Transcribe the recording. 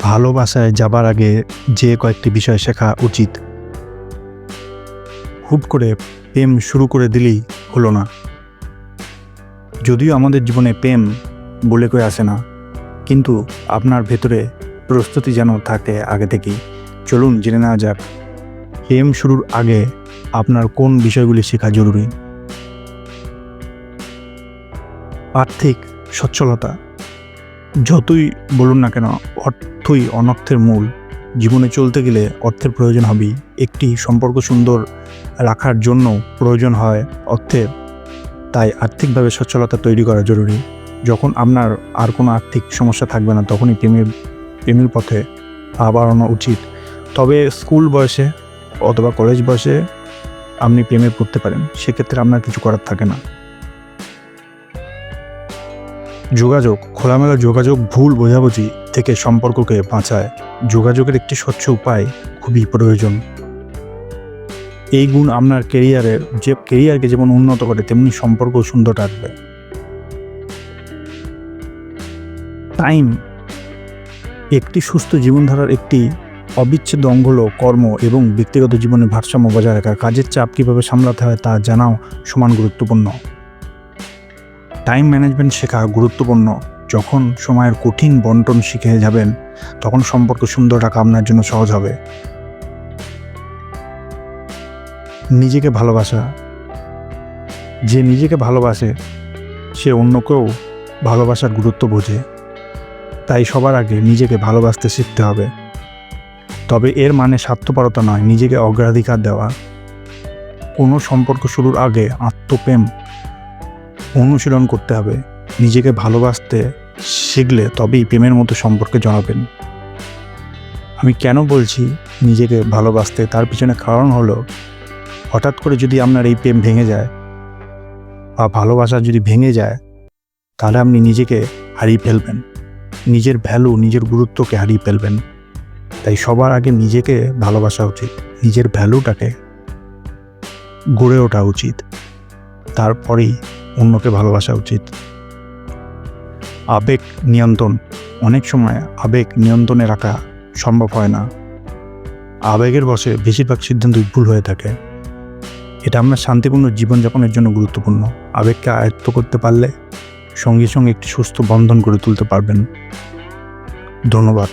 ভালোবাসায় যাবার আগে যে কয়েকটি বিষয় শেখা উচিত। হুট করে প্রেম শুরু করে দিলেই হলো না। যদিও আমাদের জীবনে প্রেম বলে কয়ে আসে না, কিন্তু আপনার ভেতরে প্রস্তুতি যেন থাকে আগে থেকেই। চলুন জেনে নেওয়া যাক, প্রেম শুরুর আগে আপনার কোন বিষয়গুলি শেখা জরুরি? আর্থিক সচ্ছলতা। যতই বলুন না কেন, অর্থই অনর্থের মূল। জীবনে চলতে গেলে অর্থের প্রয়োজন হবেই। একটি সম্পর্ক সুন্দর রাখার জন্য প্রয়োজন হয় অর্থের। তাই আর্থিকভাবে সচ্ছলতা তৈরি করা জরুরি। যখন আপনার আর কোনো আর্থিক সমস্যা থাকবে না, তখনই প্রেমের প্রেমের পথে পা বাড়ানো উচিত। তবে স্কুল বয়সে অথবা কলেজ বয়সে আপনি প্রেমে পড়তে পারেন। সেক্ষেত্রে আপনার কিছু করার থাকে না। যোগাযোগ, খোলামেলা যোগাযোগ, ভুল বোঝাবুঝি থেকে সম্পর্ককে বাঁচায়। যোগাযোগের একটি স্বচ্ছ উপায় খুবই প্রয়োজন। এই গুণ আপনার কেরিয়ারে যে কেরিয়ারকে যেমন উন্নত করে, তেমনি সম্পর্ক সুন্দর রাখবে। টাইম একটি সুস্থ জীবনধারার একটি অবিচ্ছেদ্য অঙ্গ হল কর্ম এবং ব্যক্তিগত জীবনে ভারসাম্য বজায় রাখা কাজের চাপ কীভাবে সামলাতে হয় তা জানাও সমান গুরুত্বপূর্ণ। টাইম ম্যানেজমেন্ট শেখা গুরুত্বপূর্ণ। যখন সময়ের কঠিন বন্টন শিখে যাবেন, তখন সম্পর্ক সুন্দর রাখা আপনার জন্য সহজ হবে। নিজেকে ভালোবাসা। যে নিজেকে ভালোবাসে, সে অন্যকেও ভালোবাসার গুরুত্ব বোঝে। তাই সবার আগে নিজেকে ভালোবাসতে শিখতে হবে। তবে এর মানে স্বার্থপরতা নয়, নিজেকে অগ্রাধিকার দেওয়া। কোনো সম্পর্ক শুরুর আগে আত্মপ্রেম অনুশীলন করতে হবে, নিজেকে ভালোবাসতে শিখলে তবেই প্রেমের মতো সম্পর্কে জড়াবেন। আমি কেন বলছি নিজেকে ভালোবাসতে? তার পিছনে কারণ হলো, হঠাৎ করে যদি আপনার এই প্রেম ভেঙে যায় বা ভালোবাসা যদি ভেঙে যায়, তাহলে আপনি নিজেকে হারিয়ে ফেলবেন। নিজের ভ্যালু নিজের গুরুত্বকে হারিয়ে ফেলবেন। তাই সবার আগে নিজেকে ভালোবাসা উচিত, নিজের ভ্যালুটাকে গড়ে ওঠা উচিত। তারপরেই অন্যকে ভালোবাসা উচিত। আবেগ নিয়ন্ত্রণ, অনেক সময় আবেগ নিয়ন্ত্রণে রাখা সম্ভব হয় না। আবেগের বসে বেশিরভাগ সিদ্ধান্তই ভুল হয়ে থাকে। এটা আমরা শান্তিপূর্ণ জীবনযাপনের জন্য গুরুত্বপূর্ণ। আবেগকে আয়ত্ত করতে পারলে সঙ্গে সঙ্গে একটি সুস্থ বন্ধন গড়ে তুলতে পারবেন। ধন্যবাদ।